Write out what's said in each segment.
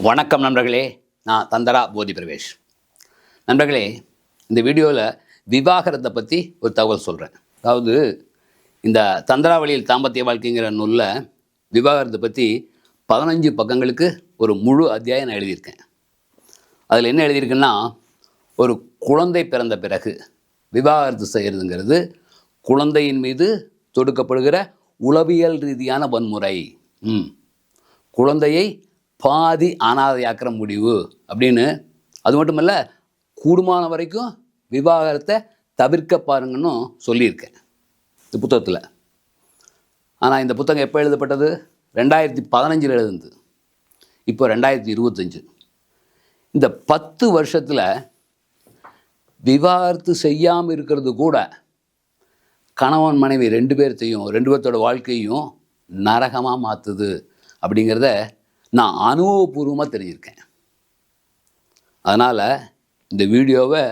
வணக்கம் நண்பர்களே நான் தந்தரா போதி பிரவேஷ் நண்பர்களே இந்த வீடியோவில் விவாகரத்தை பற்றி ஒரு தகவல் சொல்கிறேன் அதாவது இந்த தந்தரா வழியில் தாம்பத்திய வாழ்க்கைங்கிற நூலில் விவாகரத்தை பற்றி பதினஞ்சு பக்கங்களுக்கு ஒரு முழு அத்தியாயம் நான் எழுதியிருக்கேன். அதில் என்ன எழுதியிருக்குன்னா ஒரு குழந்தை பிறந்த பிறகு விவாகரத்து செய்கிறதுங்கிறது குழந்தையின் மீது தொடுக்கப்படுகிற உளவியல் ரீதியான வன்முறை. ம். குழந்தையை பாதி அனாதையாக்கிற முடிவு அப்படின்னு. அது மட்டும் இல்லை கூடுமான வரைக்கும் விவாகரத்தை தவிர்க்க பாருங்கன்னு சொல்லியிருக்கேன் இந்த புத்தகத்தில். ஆனால் இந்த புத்தகம் எப்போ எழுதப்பட்டது? ரெண்டாயிரத்தி பதினஞ்சில் எழுதுனது. இப்போ ரெண்டாயிரத்தி இருபத்தஞ்சு. இந்த பத்து வருஷத்தில் விவாகரத்து செய்யாமல் இருக்கிறது கூட கணவன் மனைவி ரெண்டு பேர்த்தையும் ரெண்டு பேர்த்தோட வாழ்க்கையும் நரகமாக மாற்றுது அப்படிங்கிறத நான் அனுபவபூர்வமாக தெரிஞ்சிருக்கேன். அதனால் இந்த வீடியோவை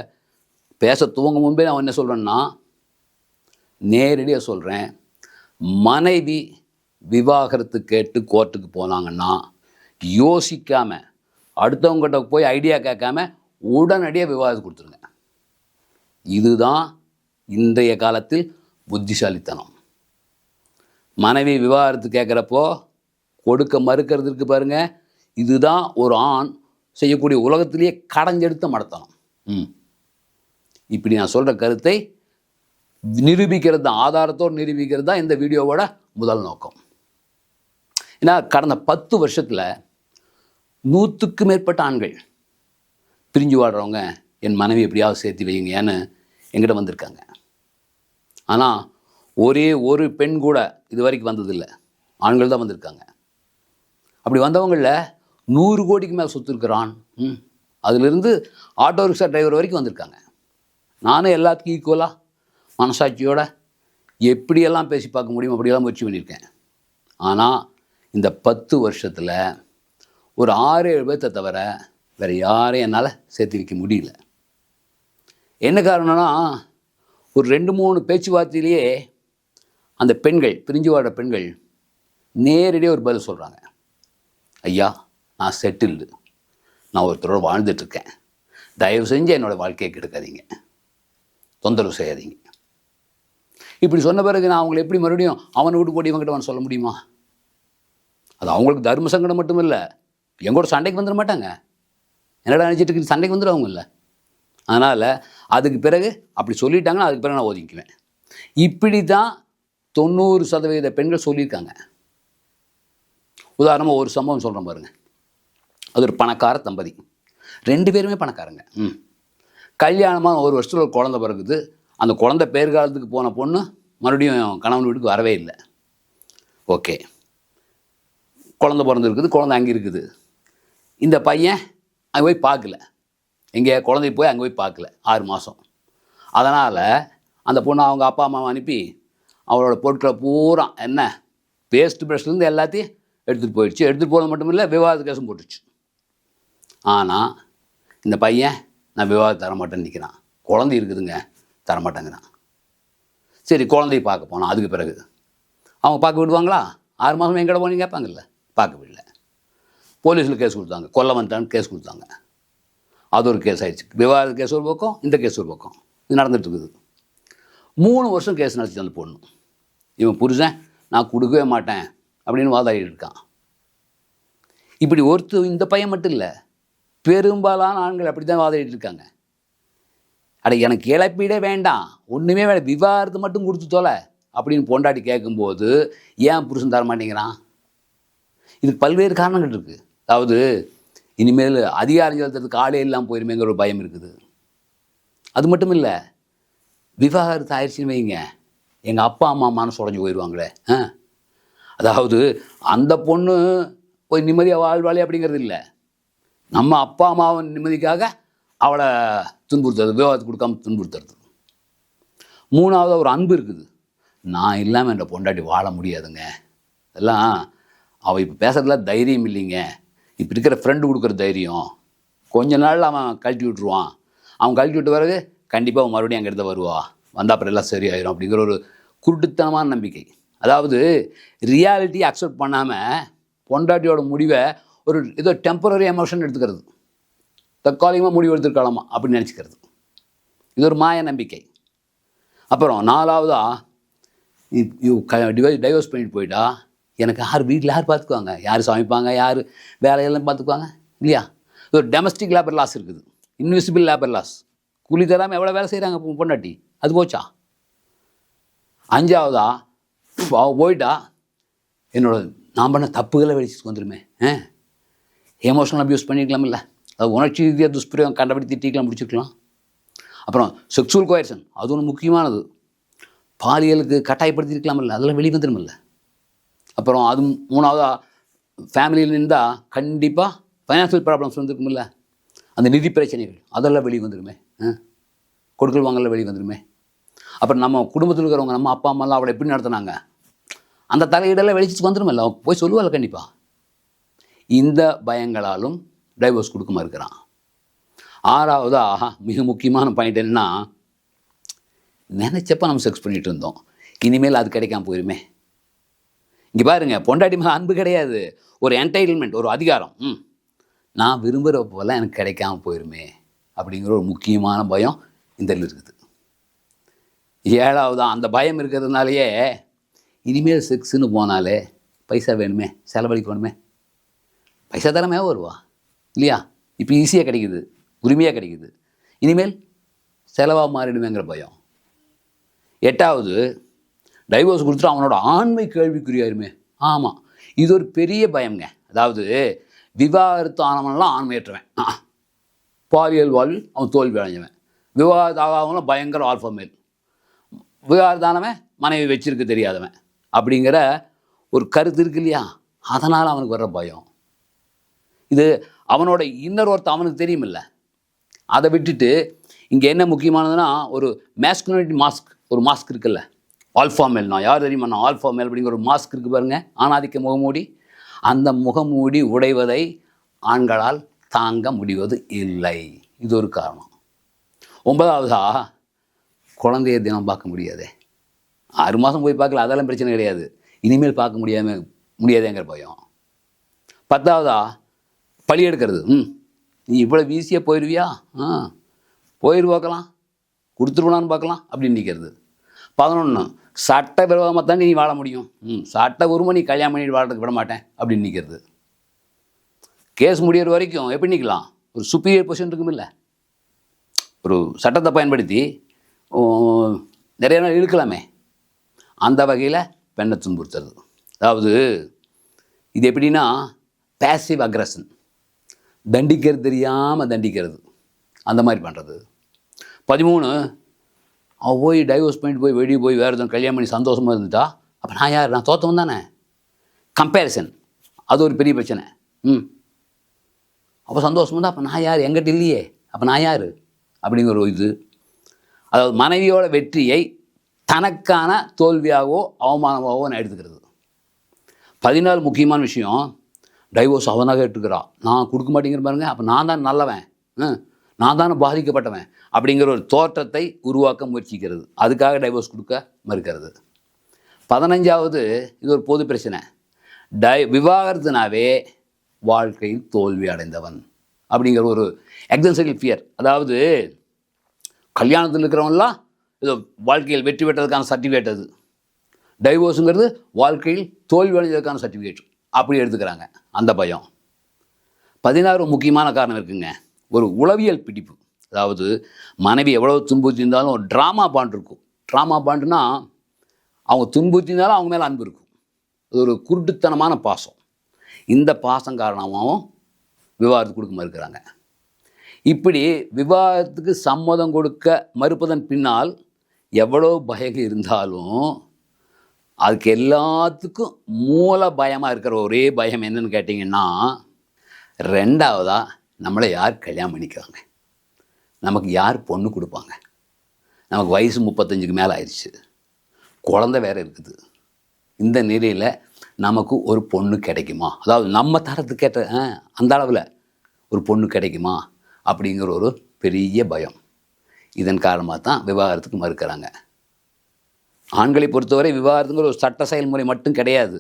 பேச துவங்க முன்பே நான் என்ன சொல்கிறேன்னா நேரடியாக சொல்கிறேன் மனைவி விவாகரத்து கேட்டு கோர்ட்டுக்கு போனாங்கன்னா யோசிக்காமல் அடுத்தவங்ககிட்ட போய் ஐடியா கேட்காம உடனடியாக விவாதம் கொடுத்துருங்க. இதுதான் இன்றைய காலத்தில் புத்திசாலித்தனம். மனைவி விவாகரத்து கேட்குறப்போ கொடுக்க மறுக்கிறதுக்கு பாருங்க. இதுதான் ஒரு ஆண் செய்யக்கூடிய உலகத்திலேயே கடைஞ்செடுத்த மடத்தனம். ம். இப்படி நான் சொல்கிற கருத்தை நிரூபிக்கிறது தான் ஆதாரத்தோடு நிரூபிக்கிறது தான் இந்த வீடியோவோட முதல் நோக்கம். ஏன்னா கடந்த பத்து வருஷத்தில் நூற்றுக்கு மேற்பட்ட ஆண்கள் பிரிஞ்சு வாழ்கிறவங்க என் மனைவி எப்படியாவது சேர்த்து வைங்கன்னு எங்கிட்ட வந்திருக்காங்க. ஆனால் ஒரே ஒரு பெண் கூட இது வரைக்கும் வந்ததில்லை. ஆண்கள் தான் வந்திருக்காங்க. அப்படி வந்தவங்களில் நூறு கோடிக்கு மேலே சொத்து இருக்கிறான். ம். அதிலிருந்து ஆட்டோ ரிக்ஷா டிரைவர் வரைக்கும் வந்திருக்காங்க. நானும் எல்லாத்துக்கும் ஈக்குவலாக மனசாட்சியோட எப்படியெல்லாம் பேசி பார்க்க முடியும் அப்படியெல்லாம் முயற்சி பண்ணியிருக்கேன். ஆனால் இந்த பத்து வருஷத்தில் ஒரு ஆறு ஏழு பேர்த்த தவிர வேறு யாரையும் என்னால் சேர்த்து வைக்க முடியல. என்ன காரணம்னா ஒரு ரெண்டு மூணு பேச்சுவார்த்தையிலேயே அந்த பெண்கள் பிரிஞ்சு வாடுற பெண்கள் நேரடியாக ஒரு பதில் சொல்கிறாங்க ஐயா நான் செட்டில்டு நான் ஒருத்தரோட வாழ்ந்துட்டுருக்கேன். தயவு செஞ்சு என்னோடய வாழ்க்கையை கெடுக்காதீங்க. தொந்தரவு செய்யாதீங்க. இப்படி சொன்ன பிறகு நான் அவங்களை எப்படி மறுபடியும் அவனை விட்டு போடி இவங்கிட்ட அவன் சொல்ல முடியுமா? அது அவங்களுக்கு தர்ம சங்கடம் மட்டும் இல்லை எங்கூட சண்டைக்கு வந்துட மாட்டாங்க. என்னடா நினச்சிட்டு இருக்கு சண்டைக்கு வந்துடுவாங்க இல்லை. அதனால் அதுக்கு பிறகு அப்படி சொல்லிட்டாங்கன்னா அதுக்கு பிறகு நான் ஒதுங்கிக்குவேன். இப்படி தான் தொண்ணூறு சதவீத பெண்கள் சொல்லியிருக்காங்க. உதாரணமாக ஒரு சம்பவம் சொல்கிறேன் பாருங்க. அது ஒரு பணக்கார தம்பதி. ரெண்டு பேருமே பணக்காரங்க. ம். கல்யாணமாக ஒரு வருஷத்தில் ஒரு குழந்த பிறகுது அந்த குழந்தை பேர்காலத்துக்கு போன பொண்ணு மறுபடியும் கணவன் வீட்டுக்கு வரவே இல்லை. ஓகே. குழந்தை பிறந்திருக்குது குழந்தை அங்கே இருக்குது. இந்த பையன் அங்கே போய் பார்க்கல. எங்கே குழந்தை போய் அங்கே போய் பார்க்கல ஆறு மாதம் அதனால் அந்த பொண்ணு அவங்க அப்பா அம்மாவை அனுப்பி அவளோட பொருட்களை பூரா என்ன பேஸ்ட் ப்ரெஷ்லேருந்து எல்லாத்தையும் எடுத்துகிட்டு போயிடுச்சு. எடுத்துகிட்டு போனது மட்டும் இல்லை விவாத கேஸும் போட்டுச்சு. ஆனால் இந்த பையன் நான் விவாதம் தரமாட்டேன்னு நிற்கிறான் குழந்தை இருக்குதுங்க தரமாட்டேங்கிறான். சரி குழந்தைய பார்க்க போனோம் அதுக்கு பிறகு. அவங்க பார்க்க விடுவாங்களா? ஆறு மாதம் எங்கட போனீங்க? கேட்பாங்கல்ல. பார்க்க விடல. போலீஸில் கேஸ் கொடுத்தாங்க. கொல்ல வந்துட்டான்னு கேஸ் கொடுத்தாங்க. அது ஒரு கேஸ் ஆயிடுச்சு. விவாத கேஸ் ஒரு பக்கம் இந்த கேஸ் ஒரு பக்கம். இது நடந்துட்டு இருக்குது. மூணு வருஷம் கேஸ் நடத்தி அந்த பொண்ணு இவன் புருஷன் நான் கொடுக்கவே மாட்டேன். அப்படின்னு வாதாடிட்டு இருக்கான். இப்படி ஒருத்தர் இந்த பையன் மட்டும் இல்லை பெரும்பாலான ஆண்கள் அப்படி தான் வாதாடிட்டு இருக்காங்க. அட எனக்கு இழப்பீடே வேண்டாம். ஒன்றுமே வேண்டாம் விவாதத்தை மட்டும் கொடுத்து தொலை அப்படின்னு பொண்டாட்டி கேட்கும்போது ஏன் புருஷன் தர மாட்டேங்கிறான்? இதுக்கு பல்வேறு காரணங்கள் இருக்குது அதாவது இனிமேல் அதிகாரம் செலுத்துறதுக்கு ஆளே இல்லாமல் போயிருமேங்கிற ஒரு பயம் இருக்குது. அது மட்டும் இல்லை விவாகரத்து ஆயிடுச்சுன்னு வைங்க. எங்கள் அப்பா அம்மா மனசு உடஞ்சி போயிடுவாங்களே ஆ? அதாவது அந்த பொண்ணு போய் நிம்மதியாக வாழ்வாளே அப்படிங்கிறது இல்லை. நம்ம அப்பா அம்மாவின் நிம்மதிக்காக அவளை துன்புறுத்துறது விவாதத்துக்கு கொடுக்காம துன்புறுத்துறது. மூணாவது ஒரு அன்பு இருக்குது. நான் இல்லாமல் என்ற பொண்டாட்டி வாழ முடியாதுங்க. இதெல்லாம் அவள் இப்போ பேசுறதுல தைரியம் இல்லைங்க. இப்போ இருக்கிற ஃப்ரெண்டு கொடுக்குற தைரியம். கொஞ்ச நாளில் அவன் கழட்டி விட்டுருவான். அவன் கழட்டி விட்ட பிறகு கண்டிப்பாக மறுபடியும் அங்கே எடுத்து வருவா. வந்தால் அப்புறம் எல்லாம் சரியாயிரும் அப்படிங்கிற ஒரு குருட்டுத்தனமான நம்பிக்கை. அதாவது ரியாலிட்டி அக்செப்ட் பண்ணாமல் பொண்டாட்டியோட முடிவை ஒரு ஏதோ டெம்பரரி எமோஷன் எடுத்துக்கிறது. தற்காலிகமாக முடிவு எடுத்துருக்கலாமா அப்படின்னு நினச்சிக்கிறது. இது ஒரு மாய நம்பிக்கை. அப்புறம் நாலாவதா டிவைஸ் டைவர்ஸ் பண்ணிட்டு போயிட்டா எனக்கு யார் வீட்டில் யார் பார்த்துக்குவாங்க யார் சமைப்பாங்க? யார் வேலையெல்லாம் பார்த்துக்குவாங்க இல்லையா? இது ஒரு டொமஸ்டிக் லேபர் லாஸ் இருக்குது. இன்விசிபிள் லேபர் லாஸ் கூலி தராமல் எவ்வளோ வேலை செய்கிறாங்க பொண்டாட்டி? அது போச்சா? அஞ்சாவதா அவ போயிட்டா என்னோட நான் பண்ண தப்புகளை வெளிச்சிட்டு வந்துடுமே ஆ? எமோஷனல் அப்யூஸ் பண்ணிக்கலாமில்ல அது உணர்ச்சி ரீதியாக துஷ்பிரயோகம் கண்டபடி திட்டிக்கலாம் முடிச்சுக்கலாம் அப்புறம் செக்ஸுவல் கோயர்சன் அது ஒன்று முக்கியமானது. பாலியலுக்கு கட்டாயப்படுத்திருக்கலாமில்ல அதெல்லாம் வெளியே வந்துடுமில்ல அப்புறம் அது மூணாவதா ஃபேமிலியில் இருந்தால் கண்டிப்பாக ஃபைனான்சியல் ப்ராப்ளம்ஸ் வந்துருக்குமில்ல. அந்த நிதி பிரச்சனைகள் அதெல்லாம் வெளியே வந்துருமே ஆ? கொடுக்கல் வாங்கல வெளியே வந்துருமே. அப்புறம் நம்ம குடும்பத்தில் இருக்கிறவங்க நம்ம அப்பா அம்மாலாம் அவளை எப்படி நடத்துனாங்க? அந்த தலையீடெல்லாம் வெளிச்சிட்டு வந்துடுமில்ல போய் சொல்லுவாள் கண்டிப்பாக இந்த பயங்களாலும் டைவர்ஸ் கொடுக்க இருக்கிறான் ஆறாவதா மிக முக்கியமான பாயிண்ட் என்னன்னா நினைச்சப்ப நம்ம செக்ஸ் பண்ணிகிட்டு இருந்தோம். இனிமேல் அது கிடைக்காம போயிருமே. இங்கே பாருங்கள் பொண்டாட்டி மேலே அன்பு கிடையாது. ஒரு என்டைட்டில்மெண்ட் ஒரு அதிகாரம். ம். நான் விரும்புகிற போல எனக்கு கிடைக்காம போயிருமே அப்படிங்கிற ஒரு முக்கியமான பயம் இந்த இருக்குது. ஏழாவது அந்த பயம் இருக்கிறதுனாலயே இனிமேல் செக்ஸுன்னு போனாலே பைசா வேணுமே செலவழிக்கணுமே பைசா தரமே வருவா? இல்லையா? இப்போ ஈஸியாக கிடைக்குது உரிமையாக கிடைக்குது. இனிமேல் செலவாக மாறிடுமேங்கிற பயம். எட்டாவது டைவோர்ஸ் கொடுத்துட்டு அவனோட ஆண்மை கேள்விக்குரியாருமே ஆமாம் இது ஒரு பெரிய பயம்ங்க. அதாவது விவாகரத்து ஆனவன்லாம் ஆண்மையற்றவன். ஆ. பாலியல் வாழ்வில் அவன் தோல்வி அடைஞ்சவன். விவாகரத்து ஆகாதவங்களும் பயங்கர ஆல்ஃபா மேல் விவாகரத்தானவன் மனைவி வச்சிருக்க தெரியாதவன். அப்படிங்கிற ஒரு கருத்து இருக்கு இல்லையா? அதனால் அவனுக்கு வர்ற பயம். இது அவனோட இன்னர் ஒருத்த அவனுக்கு தெரியுமில்ல. அதை விட்டுட்டு இங்கே என்ன முக்கியமானதுன்னா ஒரு மேஸ்குலினிட்டி மாஸ்க் ஒரு மாஸ்க் இருக்குல்ல. ஆல்ஃபா மேல் நான் யார் தெரியுமா? நான் ஆல்ஃபா மேல் அப்படிங்கிற ஒரு மாஸ்க் இருக்கு பாருங்கள் ஆணாதிக்க முகமூடி அந்த முகமூடி உடைவதை ஆண்களால் தாங்க முடிவது இல்லை. இது ஒரு காரணம். ஒன்பதாவதா குழந்தைய தினம் பார்க்க முடியாதே. ஆறு மாதம் போய் பார்க்கல அதெல்லாம் பிரச்சனை கிடையாது. இனிமேல் பார்க்க முடியாம முடியாதேங்கிற பயம். பத்தாவதா? பழி எடுக்கிறது. ம். நீ இவ்வளோ ஈஸியாக போயிடுவியா ஆ. போயிடு பார்க்கலாம். கொடுத்துருவலான்னு பார்க்கலாம் அப்படின்னு நிற்கிறது பதினொன்று சட்ட விரோதமாக தான் நீ வாழ முடியும். ம். சட்ட உரிமை நீ கல்யாணம் பண்ணிட்டு வாழறதுக்கு விட மாட்டேன் அப்படின்னு நிற்கிறது கேஸ் முடிகிற வரைக்கும் எப்படி நிற்கலாம் ஒரு சுப்பீரியர் பொசிஷன் இருக்குமில்ல ஒரு சட்டத்தை பயன்படுத்தி நிறைய நாள் இழுக்கலாமே. அந்த வகையில் பெண்ணை துன்புறுத்துறது. அதாவது இது எப்படின்னா பேசிவ் அக்ரஷன் தண்டிக்கிறது தெரியாமல் தண்டிக்கிறது. அந்த மாதிரி பண்ணுறது பதிமூணு அவள் போய் டைவோர்ஸ் பண்ணிட்டு போய் வெளியே போய் வேறு எதுவும் கல்யாணம் பண்ணி சந்தோஷமாக இருந்துட்டா அப்போ நான் யார்? நான் தோத்தவன் தானே. கம்பேரிசன் அது ஒரு பெரிய பிரச்சனை. ம். அப்போ சந்தோஷமாக இருந்தால் அப்போ நான் யார்? எங்கிட்ட இல்லையே. அப்போ நான் யார்? அப்படிங்கிற ஒரு இது. அதாவது மனைவியோட வெற்றியை தனக்கான தோல்வியாகவோ அவமானமாகவோ நான் எடுத்துக்கிறது. பதினாலு முக்கியமான விஷயம் டைவோர்ஸ் அவனாக எடுத்துக்கிறான் நான் கொடுக்க மாட்டேங்கிற பாருங்க அப்போ நான் தான் நல்லவன். நான் தானே பாதிக்கப்பட்டவன் அப்படிங்கிற ஒரு தோற்றத்தை உருவாக்க முயற்சிக்கிறது. அதுக்காக டைவோர்ஸ் கொடுக்க மறுக்கிறது. பதினஞ்சாவது இது ஒரு பொது பிரச்சனை. டை விவாகரத்துனாவே வாழ்க்கையில் தோல்வி அடைந்தவன் அப்படிங்கிற ஒரு எக்ஸன்சைல் ஃபியர் அதாவது கல்யாணத்தில் இருக்கிறவன்லாம் ஏதோ வாழ்க்கையில் வெற்றி பெற்றதுக்கான சர்டிஃபிகேட் அது. டைவோர்ஸுங்கிறது வாழ்க்கையில் தோல்வி அடைஞ்சதுக்கான சர்டிஃபிகேட் அப்படி எடுத்துக்கிறாங்க. அந்த பயம். பதினாறு முக்கியமான காரணம் இருக்குங்க. ஒரு உளவியல் பிடிப்பு. அதாவது மனைவி எவ்வளோ துன்புறுத்திருந்தாலும் ஒரு ட்ராமா பாண்ட் இருக்கும் ட்ராமா பாண்ட்னா அவங்க துன்புறுத்திருந்தாலும் அவங்க மேலே அன்பு இருக்கும். அது ஒரு குருட்டுத்தனமான பாசம். இந்த பாசம் காரணமாகவும் விவாகரத்து கொடுக்க மறுக்கிறாங்க. இப்படி விவாகரத்துக்கு சம்மதம் கொடுக்க மறுப்பதன் பின்னால் எவ்வளோ பயம் இருந்தாலும் அதுக்கு எல்லாத்துக்கும் மூல பயமாக இருக்கிற ஒரே பயம் என்னன்னு கேட்டிங்கன்னா ரெண்டாவதா நம்மளை யார் கல்யாணம் பண்ணிக்குவாங்க நமக்கு யார் பொண்ணு கொடுப்பாங்க? நமக்கு வயசு முப்பத்தஞ்சுக்கு மேலே ஆயிடுச்சு. குழந்த வேற இருக்குது. இந்த நிலையில் நமக்கு ஒரு பொண்ணு கிடைக்குமா? அதாவது நம்ம தரத்துக்கு ஆ, அந்த அளவில் ஒரு பொண்ணு கிடைக்குமா? அப்படிங்கிற ஒரு பெரிய பயம். இதன் காரணமாக தான் விவாகரத்துக்கு மறுக்கிறாங்க. ஆண்களை பொறுத்தவரை விவாகரத்துங்கிற ஒரு சட்ட செயல்முறை மட்டும் கிடையாது.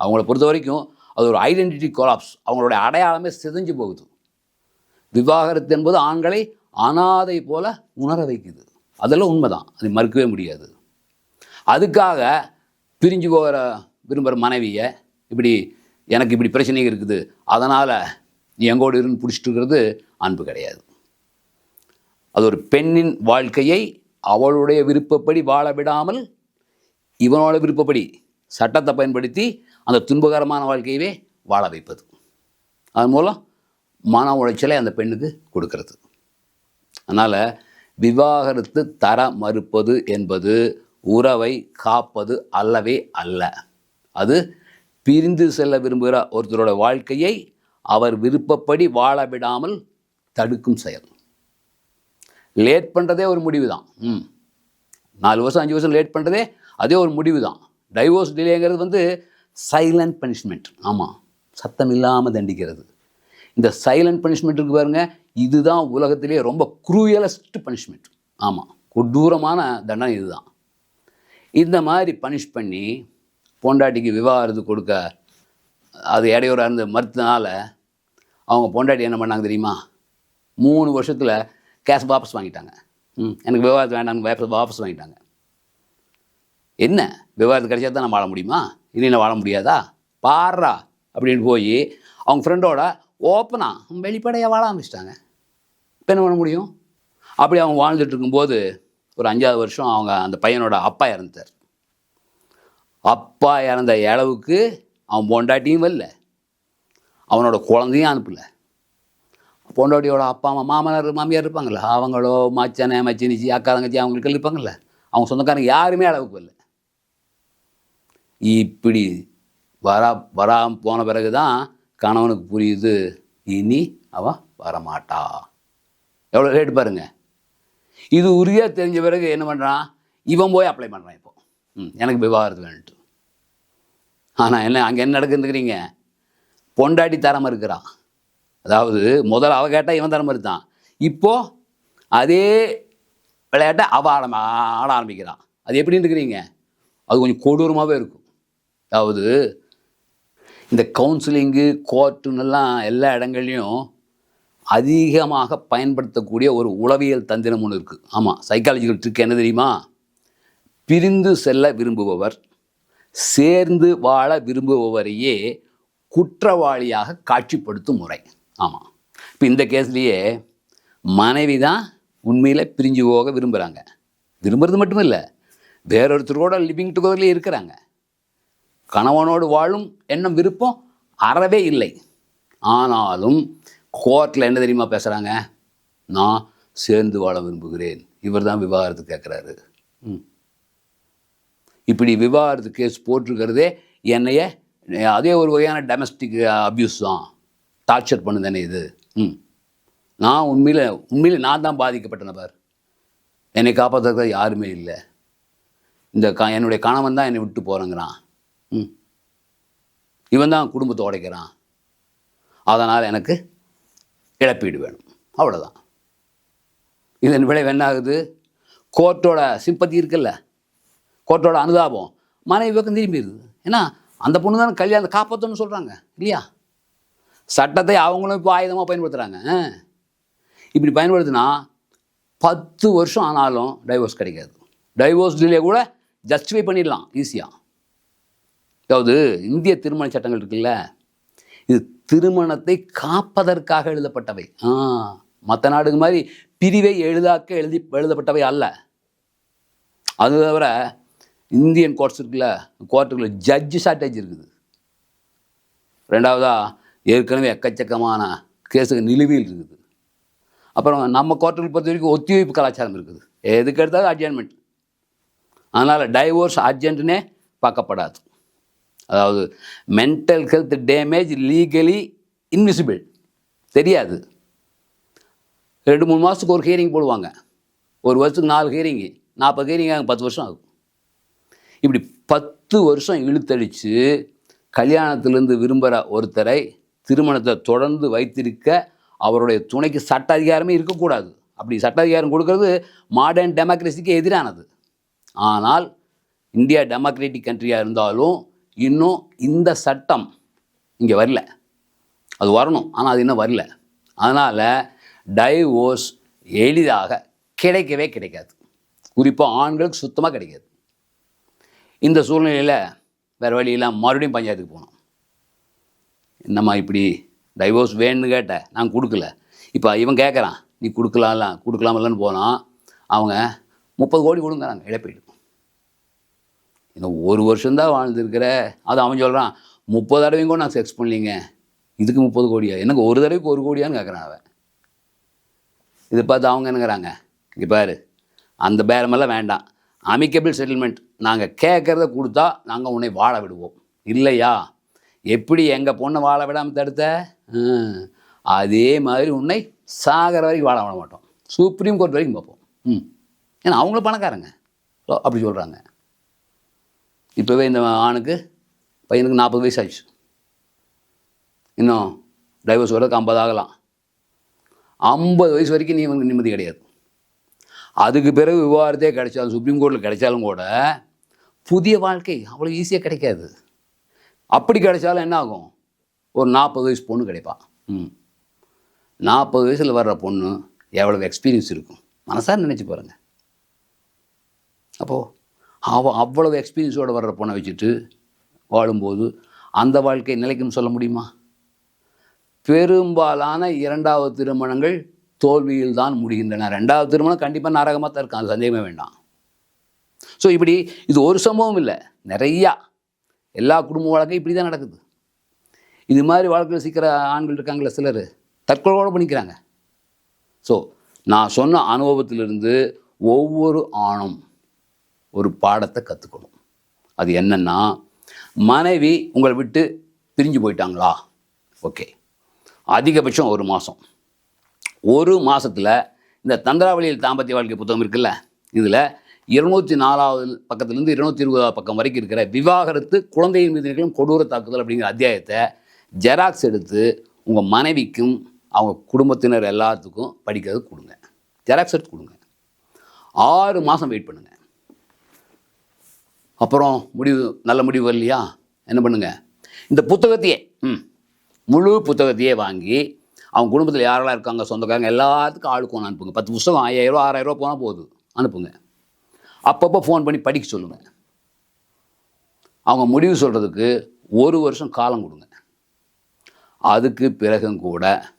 அவங்கள பொறுத்த வரைக்கும் அது ஒரு ஐடென்டிட்டி கொலாப்ஸ் அவங்களுடைய அடையாளமே சிதைஞ்சு போகுது. விவாகரத்து என்பது ஆண்களை அனாதை போல உணர வைக்குது. அதெல்லாம் உண்மைதான். அது மறுக்கவே முடியாது. அதுக்காக பிரிஞ்சு போகிற விரும்புகிற மனைவியை இப்படி எனக்கு இப்படி பிரச்சனைகள் இருக்குது. அதனால் நீ எங்கோடு இருந்து பிடிச்சிட்டு இருக்கிறது அன்பு கிடையாது. அது ஒரு பெண்ணின் வாழ்க்கையை அவளுடைய விருப்பப்படி வாழ விடாமல் இவனோட விருப்பப்படி சட்டத்தை பயன்படுத்தி அந்த துன்பகரமான வாழ்க்கையவே வாழ வைப்பது. அதன் மூலம் மன உளைச்சலை அந்த பெண்ணுக்கு கொடுக்கறது. அதனால் விவாகரத்து தர மறுப்பது என்பது உறவை காப்பது அல்லவே அல்ல. அது பிரிந்து செல்ல விரும்புகிற ஒருத்தரோட வாழ்க்கையை அவர் விருப்பப்படி வாழ விடாமல் தடுக்கும் செயல். லேட் பண்ணுறதே ஒரு முடிவு தான் ம். நாலு வருஷம் அஞ்சு வருஷம் லேட் பண்ணுறதே அதே ஒரு முடிவு தான் டைவோர்ஸ் டிலேங்கிறது வந்து சைலண்ட் பனிஷ்மெண்ட் ஆமாம் சத்தம் இல்லாமல் தண்டிக்கிறது. இந்த சைலண்ட் பனிஷ்மெண்ட் இருக்கு பாருங்க. இதுதான் உலகத்திலேயே ரொம்ப குரூயலஸ்ட் பனிஷ்மெண்ட் ஆமாம் கொடூரமான தண்டனை இதுதான். இந்த மாதிரி பனிஷ் பண்ணி பொண்டாட்டிக்கு விவாகரத்து கொடுக்க அது இடையூறாக இருந்து மறுத்தனால அவங்க பொண்டாட்டி என்ன பண்ணாங்க தெரியுமா? மூணு வருஷத்தில் கேஷ் வாபஸ் வாங்கிட்டாங்க. ம் எனக்கு விவாதம் வேண்டாம்னு வாபஸ் வாபஸ் வாங்கிட்டாங்க. என்ன? விவாதம் கிடைச்சா தான் நான் வாழ முடியுமா? இனி நான் வாழ முடியாதா? பாரா! அப்படின்னு போய் அவங்க ஃப்ரெண்டோட ஓப்பனாக வெளிப்படையாக வாழ ஆரம்பிச்சிட்டாங்க. இப்போ என்ன பண்ண முடியும்? அப்படி அவங்க வாழ்ந்துட்டு இருக்கும்போது ஒரு அஞ்சாவது வருஷம் அவங்க அந்த பையனோட அப்பா இறந்துட்டார். அப்பா இறந்த அளவுக்கு அவன் பொண்டாட்டியும் வரல. அவனோட குழந்தையும் அனுப்பல. பொண்டாட்டியோட அப்பா அம்மா மாமனார் மாமியார் இருப்பாங்கள்ல அவங்களோ மச்சனை மச்சினிச்சி அக்கா தங்கச்சி அவங்களுக்கு இருப்பாங்கள்ல அவங்க சொந்தக்காரங்க யாருமே அளவுக்கு இல்லை இப்படி வரா வரா போன பிறகு தான் கணவனுக்கு புரியுது இனி அவன் வரமாட்டா. எவ்வளோ ரேட் பாருங்க. இது உறுதியாக தெரிஞ்ச பிறகு என்ன பண்ணுறான் இவன் போய் அப்ளை பண்ணுறான் இப்போ. ம் எனக்கு விவாகரத்து வேணுட்டு ஆனால் என்ன அங்கே என்ன நடக்குதுங்கிறீங்க பொண்டாட்டி தரமாக இருக்கிறான் அதாவது முதல்ல அவ கேட்டால் இவன் மாதிரி தான். இப்போது அதே விளையாட்டை அவ ஆட ஆட ஆரம்பிக்கிறான் அது எப்படின்னு இருக்கிறீங்க? அது கொஞ்சம் கொடூரமாகவே இருக்கும். அதாவது இந்த கவுன்சிலிங்கு கோர்ட்டுன்னெல்லாம் எல்லா இடங்கள்லையும் அதிகமாக பயன்படுத்தக்கூடிய ஒரு உளவியல் தந்திரம் ஒன்று இருக்குது ஆமாம் சைக்காலஜிக்கல் ட்ரிக் என்ன தெரியுமா? பிரிந்து செல்ல விரும்புபவர் சேர்ந்து வாழ விரும்புபவரையே குற்றவாளியாக காட்சிப்படுத்தும் முறை. ஆமாம் இப்போ இந்த கேஸ்லேயே மனைவி தான் உண்மையில் பிரிஞ்சு போக விரும்புகிறாங்க விரும்புறது மட்டும் இல்லை வேறொருத்தரோட லிவிங் டுகெதர்லேயே இருக்கிறாங்க. கணவனோடு வாழும் எண்ணம் விருப்பம் அறவே இல்லை. ஆனாலும் கோர்ட்டில் என்ன தெரியுமா பேசுகிறாங்க நான் சேர்ந்து வாழ விரும்புகிறேன். இவர் தான் விவாகரத்து கேட்குறாரு ம். இப்படி விவாகரத்து கேஸ் போட்டிருக்கிறதே என்னைய அதே ஒரு வகையான டொமஸ்டிக் அப்யூஸ் தான். டார்ச்சர் பண்ணுதானே இது. ம். நான் உண்மையில் உண்மையில் நான் தான் பாதிக்கப்பட்ட நபர் என்னை காப்பாற்றுறது யாருமே இல்லை. இந்த கா என்னுடைய கணவன் தான் என்னை விட்டு போகிறேங்கிறான் ம். இவன் தான் குடும்பத்தை உடைக்கிறான். அதனால் எனக்கு இழப்பீடு வேணும். அவ்வளோதான் இதன் விளைவு என்ன ஆகுது? கோர்ட்டோட சிம்பத்தி இருக்குல்ல? கோர்ட்டோட அனுதாபம். மனைவி பக்கம் திரும்பிடுது ஏன்னா அந்த பொண்ணு தானே கல்யாணத்தை காப்பாற்றணும்னு சொல்கிறாங்க இல்லையா? சட்டத்தை அவங்களும் இப்போ ஆயுதமாக பயன்படுத்துகிறாங்க இப்படி பயன்படுத்தினா பத்து வருஷம் ஆனாலும் டைவோர்ஸ் கிடைக்காது. டைவோர்ஸ் டிலே கூட ஜஸ்டிஃபை பண்ணிடலாம் ஈஸியாக அதாவது இந்திய திருமண சட்டங்கள் இருக்குல்ல இது திருமணத்தை காப்பதற்காக எழுதப்பட்டவை. ஆ மற்ற நாடுக்கு மாதிரி பிரிவை எழுதாக்க எழுதி எழுதப்பட்டவை அல்ல. அது தவிர இந்தியன் கோர்ட்ஸ் இருக்குல்ல கோர்ட்டுக்குள்ள ஜட்ஜு ஷார்ட்டேஜ் இருக்குது. ரெண்டாவதாக ஏற்கனவே எக்கச்சக்கமான கேஸுக்கு நிலுவையில் இருக்குது. அப்புறம் நம்ம கோர்ட்டுகள் பொறுத்த வரைக்கும் ஒத்திவைப்பு கலாச்சாரம் இருக்குது. எதுக்கு எடுத்தாலும் அட்ஜென்ட்மெண்ட் அதனால் டைவோர்ஸ் அர்ஜென்ட்னே பார்க்கப்படாது. அதாவது mental health damage legally invisible தெரியாது. ரெண்டு மூணு மாதத்துக்கு ஒரு ஹியரிங் போடுவாங்க. ஒரு வருஷத்துக்கு நாலு ஹியரிங்கு நாற்பது ஹியரிங் ஆகும் பத்து வருஷம் ஆகும். இப்படி பத்து வருஷம் இழுத்தடித்து கல்யாணத்துலேருந்து விரும்புகிற ஒருத்தரை திருமணத்தை தொடர்ந்து வைத்திருக்க அவருடைய துணைக்கு சட்ட அதிகாரமே இருக்கக்கூடாது. அப்படி சட்ட அதிகாரம் கொடுக்கறது மாடர்ன் டெமோக்ரஸிக்கு எதிரானது. ஆனால் இந்தியா டெமோக்ரேட்டிக் கண்ட்ரியாக இருந்தாலும் இன்னும் இந்த சட்டம் இங்கே வரல. அது வரணும் ஆனால் அது இன்னும் வரல. அதனால் டைவோர்ஸ் எளிதாக கிடைக்கவே கிடைக்காது. குறிப்பாக ஆண்களுக்கு சுத்தமாக கிடைக்காது. இந்த சூழ்நிலையில் வேறு வழியெல்லாம் மறுபடியும் பஞ்சாயத்துக்கு போனோம் என்னம்மா இப்படி டைவோர்ஸ் வேணும்னு கேட்டேன் நான் கொடுக்கல. இப்போ இவன் கேட்குறான் நீ கொடுக்கலாம்ல கொடுக்கலாமில்லன்னு போனால் அவங்க முப்பது கோடி கொடுங்கிறாங்க இழப்பீடு. இன்னும் ஒரு வருஷம்தான் வாழ்ந்துருக்கிற அது அவன் சொல்கிறான் முப்பது தடவையும் கூட நான் செக்ஸ் பண்ணலீங்க. இதுக்கு முப்பது கோடியா? எனக்கு ஒரு தடவைக்கு ஒரு கோடியான்னு கேட்குறான் அவன். இதை பார்த்து அவங்க என்னங்கிறாங்க? இங்கே பாரு அந்த பேரமெல்லாம் வேண்டாம். அமிக்கபிள் செட்டில்மெண்ட் நாங்கள் கேட்குறத கொடுத்தா நாங்கள் உன்னை வாழ விடுவோம். இல்லையா? எப்படி எங்கள் பொண்ணை வாழ விடாமல் தடுத்த? அதே மாதிரி உன்னை சாகிற வரைக்கும் வாழ விட மாட்டோம். சுப்ரீம் கோர்ட் வரைக்கும் பார்ப்போம். ம். ஏன்னா அவங்களும் பணக்காரங்க. அப்படி சொல்கிறாங்க இப்போவே இந்த ஆணுக்கு பையனுக்கு நாற்பது வயசு ஆச்சு இன்னும் டைவர்ஸ் வர்றதுக்கு ஐம்பது ஆகலாம். ஐம்பது வயசு வரைக்கும் நீ வந்து நிம்மதி கிடையாது. அதுக்கு பிறகு விவாகரத்தே கிடைச்சாலும் சுப்ரீம் கோர்ட்டில் கிடைச்சாலும் கூட புதிய வாழ்க்கை அவ்வளோ ஈஸியாக கிடைக்காது. அப்படி கிடைச்சாலும் என்ன ஆகும்? ஒரு நாற்பது வயசு பொண்ணு கிடைப்பா. ம். நாற்பது வயசில் வர்ற பொண்ணு எவ்வளவு எக்ஸ்பீரியன்ஸ் இருக்கும்? மனசார நினச்சி பாருங்கள் அப்போது அவ அவ்வளவு எக்ஸ்பீரியன்ஸோடு வர்ற பொண்ணை வச்சுட்டு வாழும்போது அந்த வாழ்க்கை நிலைக்கும்னு சொல்ல முடியுமா? பெரும்பாலான இரண்டாவது திருமணங்கள் தோல்வியில் தான் முடிகின்றன. ரெண்டாவது திருமணம் கண்டிப்பாக நரகமாக தான் இருக்கும். அது சந்தேகமே வேண்டாம். ஸோ இப்படி இது ஒரு சம்பவம் இல்லை. நிறையா எல்லா குடும்ப வாழ்க்கையும் இப்படி தான் நடக்குது. இது மாதிரி வாழ்க்கையில் சீக்கிர ஆண்கள் இருக்காங்களே சிலர் தற்கொலை பண்ணிக்கிறாங்க. ஸோ நான் சொன்ன அனுபவத்திலிருந்து ஒவ்வொரு ஆணும் ஒரு பாடத்தை கற்றுக்கணும் அது என்னென்னா மனைவி உங்களை விட்டு பிரிஞ்சு போயிட்டாங்களா? ஓகே அதிகபட்சம் ஒரு மாதம் ஒரு மாதத்தில் இந்த தந்திராவளியில் தாம்பத்திய வாழ்க்கை புத்தகம் இருக்குல்ல இதில் இருநூற்றி நாலாவது பக்கத்துலேருந்து இருநூத்தி இருபதாவது பக்கம் வரைக்கும் இருக்கிற விவாகரத்து குழந்தையின் மீது நிகழும் கொடூர தாக்குதல் அப்படிங்கிற அத்தியாயத்தை ஜெராக்ஸ் எடுத்து உங்கள் மனைவிக்கும் அவங்க குடும்பத்தினர் எல்லாத்துக்கும் படிக்கிறது கொடுங்க. ஜெராக்ஸ் எடுத்து கொடுங்க. ஆறு மாதம் வெயிட் பண்ணுங்கள் அப்புறம் முடிவு நல்ல முடிவு வரலையா? என்ன பண்ணுங்கள் இந்த புத்தகத்தையே ம் முழு புத்தகத்தையே வாங்கி அவங்க குடும்பத்தில் யாரெல்லாம் இருக்காங்க சொந்தக்காரங்க எல்லாத்துக்கும் ஆளுக்கும் ஒன்று அனுப்புங்க. பத்து புத்தகம் ஐயாயிரம் ஆறாயிரரூவா போனால் போகுது அனுப்புங்க. அப்பப்போ ஃபோன் பண்ணி படிக்க சொல்லுங்கள் அவங்க முடிவு சொல்கிறதுக்கு ஒரு வருஷம் காலம் கொடுங்க. அதுக்கு பிறகும் கூட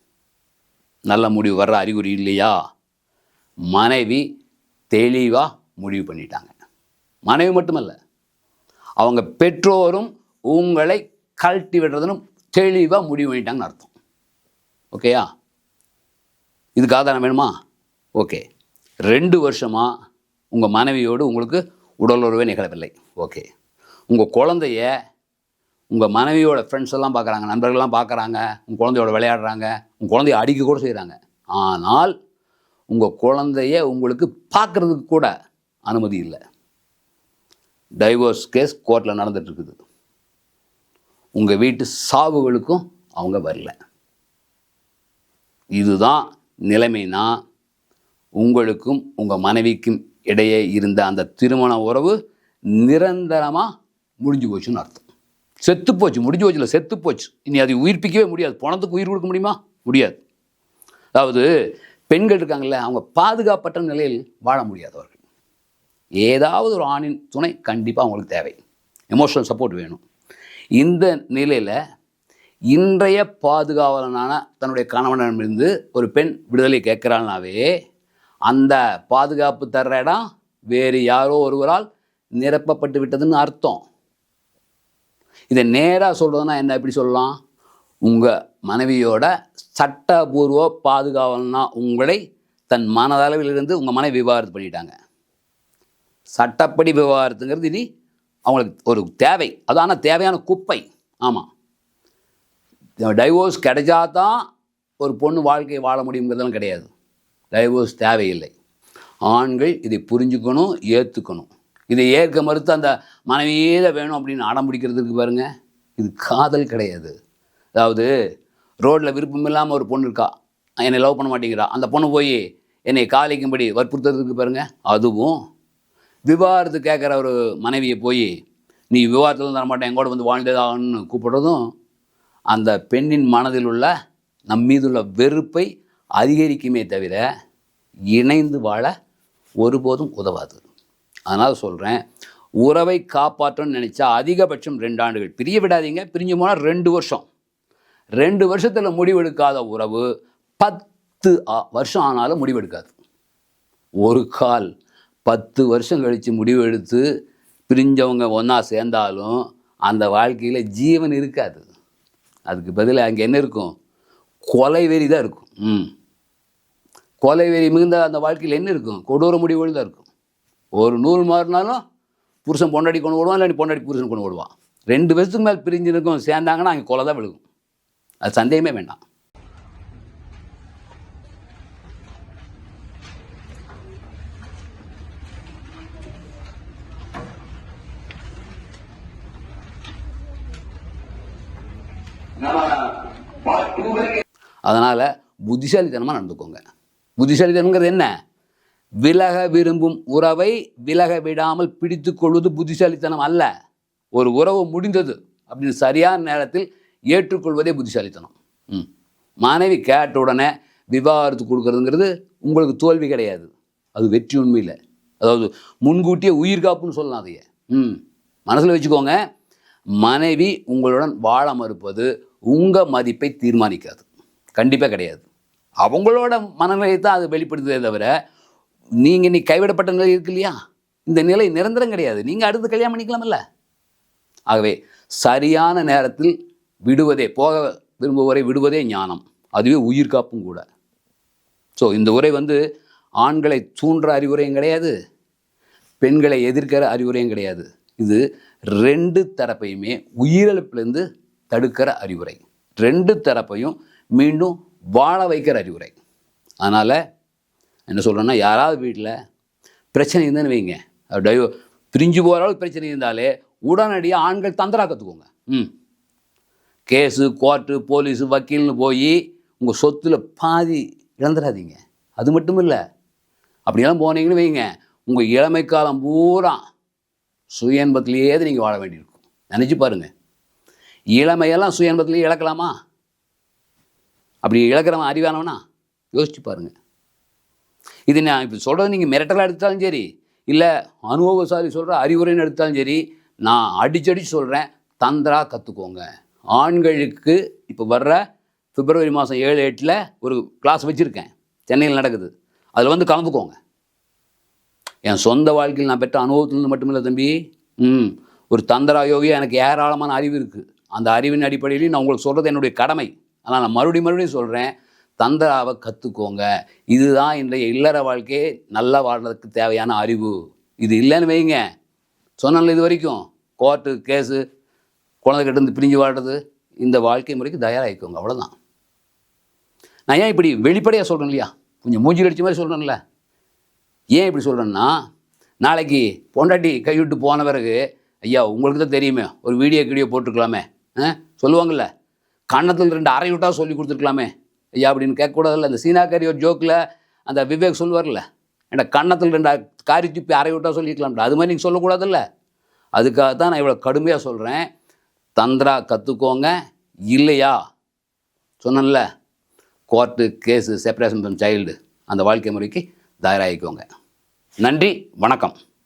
நல்ல முடிவு வர்ற அறிகுறி இல்லையா? மனைவி தெளிவாக முடிவு பண்ணிட்டாங்க. மனைவி மட்டுமல்ல அவங்க பெற்றோரும் உங்களை கழட்டி விடுறதுன்னு தெளிவாக முடிவு பண்ணிட்டாங்கன்னு அர்த்தம். ஓகேயா? இதுக்கு ஆதாரம் வேணுமா? ஓகே. ரெண்டு வருஷமாக உங்கள் மனைவியோடு உங்களுக்கு உடலுறவே நிகழவில்லை. ஓகே உங்கள் குழந்தைய உங்கள் மனைவியோட ஃப்ரெண்ட்ஸ் எல்லாம் பார்க்குறாங்க நண்பர்கள்லாம் பார்க்குறாங்க உங்கள் குழந்தையோட விளையாடுறாங்க உங்கள் குழந்தைய அடிக்க கூட செய்கிறாங்க ஆனால் உங்கள் குழந்தைய உங்களுக்கு பார்க்குறதுக்கு கூட அனுமதி இல்லை. டைவோர்ஸ் கேஸ் கோர்ட்டில் நடந்துட்டுருக்குது. உங்கள் வீட்டு சாவுகளுக்கும் அவங்க வரல. இதுதான் நிலைமைனா உங்களுக்கும் உங்கள் மனைவிக்கும் இடையே இருந்த அந்த திருமண உறவு நிரந்தரமாக முடிஞ்சு போச்சுன்னு அர்த்தம். செத்து போச்சு முடிஞ்சு போச்சுல செத்து போச்சு. இனி அதை உயிர்ப்பிக்கவே முடியாது. பணத்துக்கு உயிர் கொடுக்க முடியுமா? முடியாது. அதாவது பெண்கள் இருக்காங்கல்ல அவங்க பாதுகாப்பற்ற நிலையில் வாழ முடியாதவர்கள் ஏதாவது ஒரு ஆணின் துணை கண்டிப்பாக அவங்களுக்கு தேவை. எமோஷனல் சப்போர்ட் வேணும். இந்த நிலையில் இன்றைய பாதுகாவலனான தன்னுடைய கணவனிடமிருந்து ஒரு பெண் விடுதலை கேட்குறாள்னாவே அந்த பாதுகாப்பு தர்ற இடம் வேறு யாரோ ஒருவரால் நிரப்பப்பட்டு விட்டதுன்னு அர்த்தம். இதை நேராக சொல்கிறதுனா என்ன எப்படி சொல்லலாம்? உங்கள் மனைவியோட சட்டபூர்வ பாதுகாவலனா உங்களை தன் மனதளவிலிருந்து உங்கள் மனைவி விவாகரத்து பண்ணிட்டாங்க. சட்டப்படி விவகாரத்துங்கிறது இனி அவங்களுக்கு ஒரு தேவை. அது ஆனால் தேவையான குப்பை. ஆமாம் டைவோர்ஸ் கிடைச்சா தான் ஒரு பொண்ணு வாழ்க்கையை வாழ முடியுங்கிறதெல்லாம் கிடையாது. டைவோர்ஸ் தேவையில்லை. ஆண்கள் இதை புரிஞ்சுக்கணும் ஏற்றுக்கணும் இதை ஏற்க மறுத்து அந்த மனைவியே வேணும் அப்படின்னு அடம் பிடிக்கிறதுக்கு பாருங்கள் இது காதல் கிடையாது. அதாவது ரோட்டில் விருப்பம் இல்லாமல் ஒரு பொண்ணு இருக்கா? என்னை லவ் பண்ண மாட்டேங்கிறா. அந்த பொண்ணு போய் என்னை காலிக்கும்படி வற்புறுத்துறதுக்கு பாருங்கள் அதுவும் விவாகரத்து கேட்குற ஒரு மனைவியை போய் நீ விவாகரத்தில் தர மாட்டேன் எங்கூட வந்து வாழ்ந்ததாகணும்னு கூப்பிடுறதும் அந்த பெண்ணின் மனதில் உள்ள நம் மீதுள்ள வெறுப்பை அதிகரிக்குமே தவிர இணைந்து வாழ ஒருபோதும் உதவாது. அதனால் சொல்கிறேன் உறவை காப்பாற்றணும்னு நினச்சா அதிகபட்சம் ரெண்டு ஆண்டுகள். பிரிய விடாதீங்க பிரிஞ்சு போனால் ரெண்டு வருஷம். ரெண்டு வருஷத்தில் முடிவெடுக்காத உறவு பத்து ஆ- வருஷம் ஆனாலும் முடிவெடுக்காது. ஒரு கால் பத்து வருஷம் கழித்து முடிவெடுத்து பிரிஞ்சவங்க ஒன்றா சேர்ந்தாலும் அந்த வாழ்க்கையில் ஜீவன் இருக்காது. அதுக்கு பதிலாக அங்கே என்ன இருக்கும்? கொலை வெறி தான் இருக்கும். ம். கொலை வெறி மிகுந்த அந்த வாழ்க்கையில் என்ன இருக்கும்? கொடூர முடிவுகள் தான் இருக்கும். ஒரு நூல் மாறினாலும் புருஷன் பொண்டாடி கொண்டு விடுவான் இல்லை பொண்டாடி புருஷன் கொண்டு விடுவான் ரெண்டு வருஷத்துக்கு மேல் பிரிஞ்சு இருக்கும் சேர்ந்தாங்கன்னா அங்கே கொலை தான் விழுகும். அது சந்தேகமே வேண்டாம். அதனால் புத்திசாலித்தனமாக நடந்துக்கோங்க. புத்திசாலித்தனங்கிறது என்ன? விலக விரும்பும் உறவை விலக விடாமல் பிடித்து கொள்வது புத்திசாலித்தனம் அல்ல. ஒரு உறவு முடிந்தது அப்படின்னு சரியான நேரத்தில் ஏற்றுக்கொள்வதே புத்திசாலித்தனம். ம். மனைவி கேட்ட உடனே விவாகரத்து கொடுக்கறதுங்கிறது உங்களுக்கு தோல்வி கிடையாது. அது வெற்றி உண்மையில். அதாவது முன்கூட்டியே உயிர் காப்புன்னு சொல்லலாம் அதையே. ம். மனசில் வச்சுக்கோங்க. மனைவி உங்களுடன் வாழ மறுப்பது உங்கள் மதிப்பை தீர்மானிக்காது. கண்டிப்பாக கிடையாது. அவங்களோட மனநிலையை தான் அது வெளிப்படுத்துதே தவிர நீங்கள் இன்னைக்கு கைவிடப்பட்ட நிலை இருக்கு இல்லையா? இந்த நிலை நிரந்தரம் கிடையாது. நீங்கள் அடுத்து கல்யாணம் பண்ணிக்கலாம்ல. ஆகவே சரியான நேரத்தில் விடுவதே போக விரும்புவரை விடுவதே ஞானம். அதுவே உயிர் காப்பும் கூட. ஸோ இந்த உரை வந்து ஆண்களை தூண்டுற அறிவுரையும் கிடையாது பெண்களை எதிர்க்கிற அறிவுரையும் கிடையாது. இது ரெண்டு தரப்பையுமே உயிரிழப்பிலிருந்து தடுக்கிற அறிவுரை. ரெண்டு தரப்பையும் மீண்டும் வாழ வைக்கிற அறிவுரை. அதனால் என்ன சொல்கிறேன்னா யாராவது வீட்டில் பிரச்சனை இருந்தேன்னு வைங்க. டைவோ பிரிஞ்சு போகிற அளவுக்கு பிரச்சனை இருந்தாலே உடனடியாக ஆண்கள் தந்திரா கற்றுக்கோங்க ம். கேஸு கோர்ட்டு போலீஸு வக்கீல்னு போய் உங்கள் சொத்துல பாதி இழந்துடாதீங்க அது மட்டும் இல்லை. அப்படியெல்லாம் போனீங்கன்னு வைங்க. உங்கள் இளமை காலம் பூரா சுயன்பத்திலேயே நீங்கள் வாழ வேண்டியிருக்கும். நினச்சி பாருங்கள் இளமையெல்லாம் சுயன்பத்திலேயே இழக்கலாமா? அப்படி இழக்கிறவன் அறிவானவனா? யோசிச்சு பாருங்கள் இது நான் இப்போ சொல்கிறது நீங்கள் மிரட்டலாக எடுத்தாலும் சரி இல்லை அனுபவசாலி சொல்கிற அறிவுரைன்னு எடுத்தாலும் சரி நான் அடிச்சடி சொல்கிறேன் தந்திராக கற்றுக்கோங்க ஆண்களுக்கு இப்போ வர்ற பிப்ரவரி மாதம் ஏழு எட்டில் ஒரு கிளாஸ் வச்சுருக்கேன். சென்னையில் நடக்குது. அதில் வந்து கலந்துக்கோங்க. என் சொந்த வாழ்க்கையில் நான் பெற்ற அனுபவத்திலிருந்து மட்டுமில்லை தம்பி. ம் ஒரு தந்திரா யோகியாக எனக்கு ஏராளமான அறிவு இருக்குது அந்த அறிவின் அடிப்படையிலையும் நான் உங்களுக்கு சொல்கிறது என்னுடைய கடமை. ஆனால் நான் மறுபடியும் மறுபடியும் சொல்கிறேன் தந்திராவை கற்றுக்கோங்க இதுதான் இன்றைய இல்லற வாழ்க்கையே நல்லா வாழ்றதுக்கு தேவையான அறிவு. இது இல்லைன்னு வைங்க. சொன்னல இது வரைக்கும் கோர்ட்டு கேஸு குழந்தைகிட்ட இருந்து பிரிஞ்சு வாழ்றது இந்த வாழ்க்கை முறைக்கு தயாராகிக்கோங்க அவ்வளோதான் நான் ஏன் இப்படி வெளிப்படையாக சொல்கிறேன் இல்லையா? கொஞ்சம் மூஞ்சி அடித்த மாதிரி சொல்கிறேன்ல ஏன் இப்படி சொல்கிறேன்னா நாளைக்கு பொண்டாட்டி கைவிட்டு போன பிறகு ஐயா உங்களுக்கு தான் தெரியுமே ஒரு வீடியோ கீடியோ போட்டிருக்கலாமே. ஆ? சொல்லுவாங்கள்ல கன்னத்தில் ரெண்டு அரை விட்டா சொல்லி கொடுத்துருக்கலாமே. ஐயா அப்படின்னு கேட்கக்கூடாதுல்ல? அந்த சீனாக்காரி ஒரு ஜோக்கில் அந்த விவேக் சொல்லுவார்ல? ஏன்னா கன்னத்தில் ரெண்டு காரி துப்பி அரை விட்டா சொல்லிக்கலாம்டா அது மாதிரி நீங்கள் சொல்லக்கூடாதுல்ல? அதுக்காக தான் நான் இவ்வளோ கடுமையாக சொல்கிறேன் தந்திரா கற்றுக்கோங்க இல்லையா? சொன்னேன்ல. Court case separation from child அந்த வாழ்க்கை முறைக்கு தயாராகிக்கோங்க. நன்றி வணக்கம்.